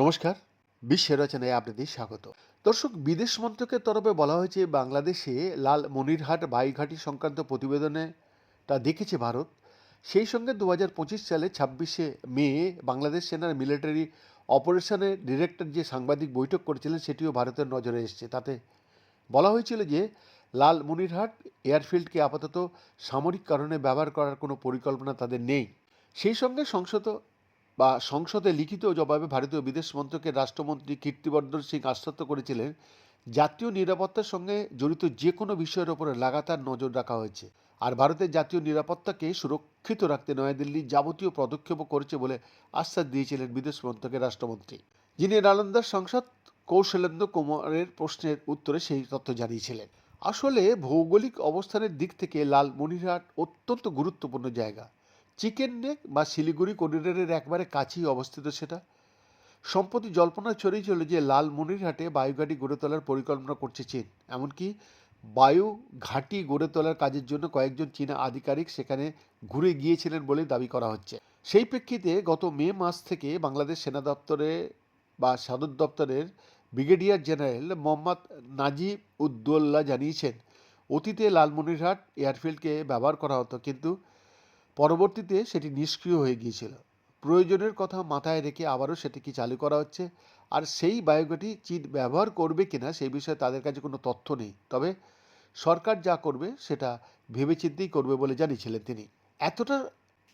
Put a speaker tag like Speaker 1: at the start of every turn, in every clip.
Speaker 1: নমস্কার, বিশ্বের রচনায় আপনাদের স্বাগত। দর্শক, বিদেশ মন্ত্রকের তরফে বলা হয়েছে, বাংলাদেশে লাল মনিরহাট বাইঘাটি সংক্রান্ত প্রতিবেদনে তা দেখেছে ভারত। সেই সঙ্গে দু হাজার পঁচিশ সালে ছাব্বিশে মে, বাংলাদেশ সেনার মিলিটারি অপারেশনের ডিরেক্টর যে সাংবাদিক বৈঠক করেছিলেন, সেটিও ভারতের নজরে এসেছে। তাতে বলা হয়েছিল যে লাল মনিরহাট এয়ারফিল্ডকে আপাতত সামরিক কারণে ব্যবহার করার কোনো পরিকল্পনা তাদের নেই। সেই সঙ্গে সংসদ বা সংসদে লিখিত জবাবে ভারতীয় বিদেশ মন্ত্রকের রাষ্ট্রমন্ত্রী কীর্তিবর্ধন সিং আশ্বস্ত করেছিলেন, জাতীয় নিরাপত্তার সঙ্গে জড়িত যে কোনো বিষয়ের ওপরে লাগাতার নজর রাখা হয়েছে। আর ভারতের জাতীয় নিরাপত্তাকে সুরক্ষিত রাখতে নয়াদিল্লি যাবতীয় পদক্ষেপও করেছে বলে আশ্বাস দিয়েছিলেন বিদেশ মন্ত্রকের রাষ্ট্রমন্ত্রী। যিনি নালন্দার সংসদ কৌশলেন্দ্র কুমারের প্রশ্নের উত্তরে সেই তথ্য জানিয়েছিলেন। আসলে ভৌগোলিক অবস্থানের দিক থেকে লাল মনিরহাট অত্যন্ত গুরুত্বপূর্ণ জায়গা। চিকেন নেক বা শিলিগুড়ি করিডোরের একবারে কাছেই অবস্থিত সেটা। সম্প্রতি জল্পনা ছড়িয়েছিল যে লাল মনিরহাটে বায়ুঘাটি গড়ে তোলার পরিকল্পনা করছে চীন। এমনকি বায়ু ঘাঁটি গড়ে তোলার কাজের জন্য কয়েকজন চীনা আধিকারিক সেখানে ঘুরে গিয়েছিলেন বলে দাবি করা হচ্ছে। সেই প্রেক্ষিতে গত মে মাস থেকে বাংলাদেশ সেনা দপ্তরে বা সদর দপ্তরের ব্রিগেডিয়ার জেনারেল মোহাম্মদ নাজিব উদ্দৌল্লা জানিয়েছেন, অতীতে লালমনিরহাট এয়ারফিল্ডকে ব্যবহার করা হতো, কিন্তু পরবর্তীতে সেটি নিষ্ক্রিয় হয়ে গিয়েছিল। প্রয়োজনের কথা মাথায় রেখে আবারও সেটিকে চালু করা হচ্ছে। আর সেই বায়োগাটি চীন ব্যবহার করবে কিনা সেই বিষয়ে তাদের কাছে কোনো তথ্য নেই। তবে সরকার যা করবে, সেটা ভেবেচিন্তেই করবে বলে জানিয়েছিলেন তিনি। এতটা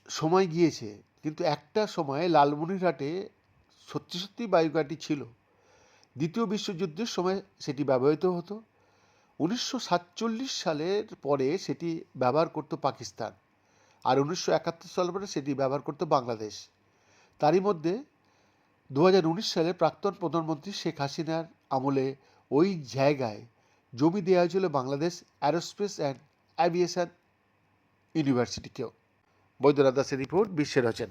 Speaker 1: সময় গিয়েছে, কিন্তু একটা সময় লালমনিরহাটে সত্যি সত্যি বায়োগাটি ছিল। দ্বিতীয় বিশ্বযুদ্ধের সময় সেটি ব্যবহৃত হতো। উনিশশো সাতচল্লিশ সালের পরে সেটি ব্যবহার করতো পাকিস্তান আর উনিশশো একাত্তর সাল পরে সেটি ব্যবহার করতো বাংলাদেশ। তারই মধ্যে দু উনিশ সালে প্রাক্তন প্রধানমন্ত্রী শেখ হাসিনার আমলে ওই জায়গায় জমি দেওয়া হয়েছিল বাংলাদেশ অ্যারোস্পেস অ্যান্ড অ্যাভিয়েশন ইউনিভার্সিটিকেও। বৈদ্যনাথ দাসের রিপোর্ট বিশ্বের